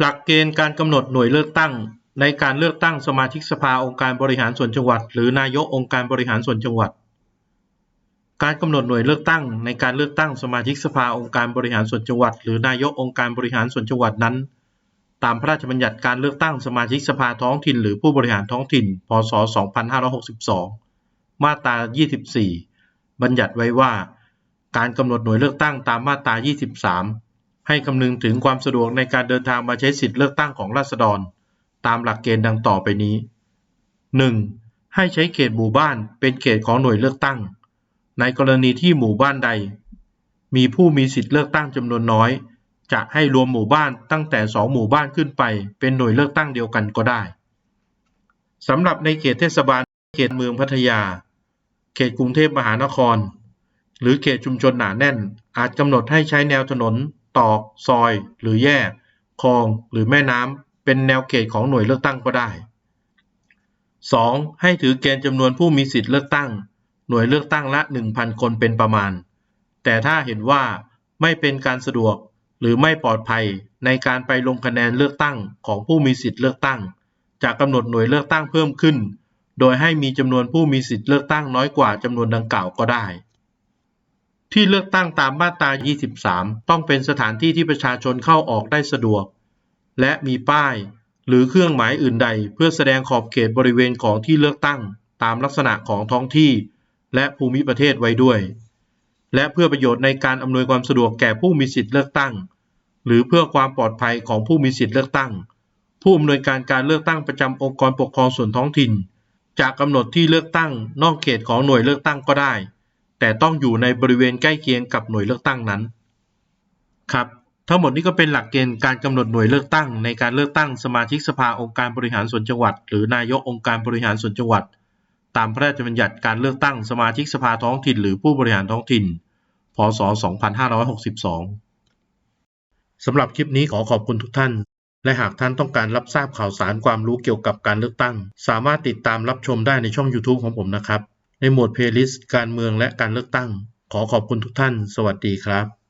หลักเกณฑ์การกำหนดหน่วยเลือกตั้ง ในการเลือกตั้งสมาชิกสภาองค์การบริหารส่วนจังหวัด หรือนายกองค์การบริหารส่วนจังหวัด การกำหนดหน่วยเลือกตั้ง ในการเลือกตั้งสมาชิกสภาองค์การบริหารส่วนจังหวัด หรือนายกองค์การบริหารส่วนจังหวัดนั้น ตามพระราชบัญญัติการเลือกตั้งสมาชิกสภาท้องถิ่น หรือผู้บริหารท้องถิ่น พศ 2562 มาตรา 24 บัญญัติไว้ว่า การกำหนดหน่วยเลือกตั้งตามมาตรา 23 ให้คำนึงถึงความสะดวกในการเดินทางมาใช้สิทธิเลือกตั้งของราษฎร ตามหลักเกณฑ์ดังต่อไปนี้ 1. ให้ใช้เขตหมู่บ้านเป็นเขตของหน่วยเลือกตั้ง ในกรณีที่หมู่บ้านใด มีผู้มีสิทธิเลือกตั้งจำนวนน้อย จะให้รวมหมู่บ้านตั้งแต่ 2 หมู่บ้านขึ้นไป เป็นหน่วยเลือกตั้งเดียวกันก็ได้สำหรับในเขตเทศบาล เขตเมืองพัทยา เขตกรุงเทพมหานคร หรือเขตชุมชนหนาแน่น อาจกำหนดให้ใช้แนวถนน ตอก ซอย หรือแยก คลอง หรือแม่น้ำ เป็นแนวเขตของหน่วยเลือกตั้งก็ได้ 2. ให้ถือเกณฑ์จำนวนผู้มีสิทธิ์เลือกตั้ง หน่วยเลือกตั้งละ 1,000 คนเป็นประมาณ แต่ถ้าเห็นว่าไม่เป็นการสะดวกหรือไม่ปลอดภัยในการไปลงคะแนนเลือกตั้งของผู้มีสิทธิ์เลือกตั้ง จะกำหนดหน่วยเลือกตั้งเพิ่มขึ้น โดยให้มีจำนวนผู้มีสิทธิ์เลือกตั้งน้อยกว่าจำนวนดังกล่าวก็ได้ ที่เลือกตั้งตามมาตรา 23 ต้องเป็นสถานที่ที่ประชาชนเข้าออกได้สะดวก และมีป้าย หรือเครื่องหมายอื่นใด เพื่อแสดงขอบเขตบริเวณของที่เลือกตั้ง ตามลักษณะของท้องที่ และภูมิประเทศไว้ด้วย และเพื่อประโยชน์ในการอำนวยความสะดวกแก่ผู้มีสิทธิ์เลือกตั้ง หรือเพื่อความปลอดภัยของผู้มีสิทธิ์เลือกตั้ง ผู้อำนวยการการเลือกตั้งประจำองค์กรปกครองส่วนท้องถิ่นจะกำหนดที่เลือกตั้งนอกเขตของหน่วยเลือกตั้งก็ได้ แต่ต้องอยู่ในบริเวณใกล้เคียงกับหน่วยเลือกตั้งนั้น ครับ ทั้งหมดนี้ก็เป็นหลักเกณฑ์การกำหนดหน่วยเลือกตั้ง ในการเลือกตั้งสมาชิกสภาองค์การบริหารส่วนจังหวัด หรือนายกองค์การบริหารส่วนจังหวัด ตามพระราชบัญญัติการเลือกตั้งสมาชิกสภาท้องถิ่น หรือผู้บริหารท้องถิ่น พศ 2562 สำหรับคลิปนี้ขอขอบคุณทุกท่านและหากท่านต้องการรับทราบข่าวสารความรู้เกี่ยวกับการเลือกตั้ง สามารถติดตามรับชมได้ในช่อง YouTube ของผมนะครับ ในหมวดเพลย์ลิสต์การเมืองและการเลือกตั้ง ขอขอบคุณทุกท่าน สวัสดีครับ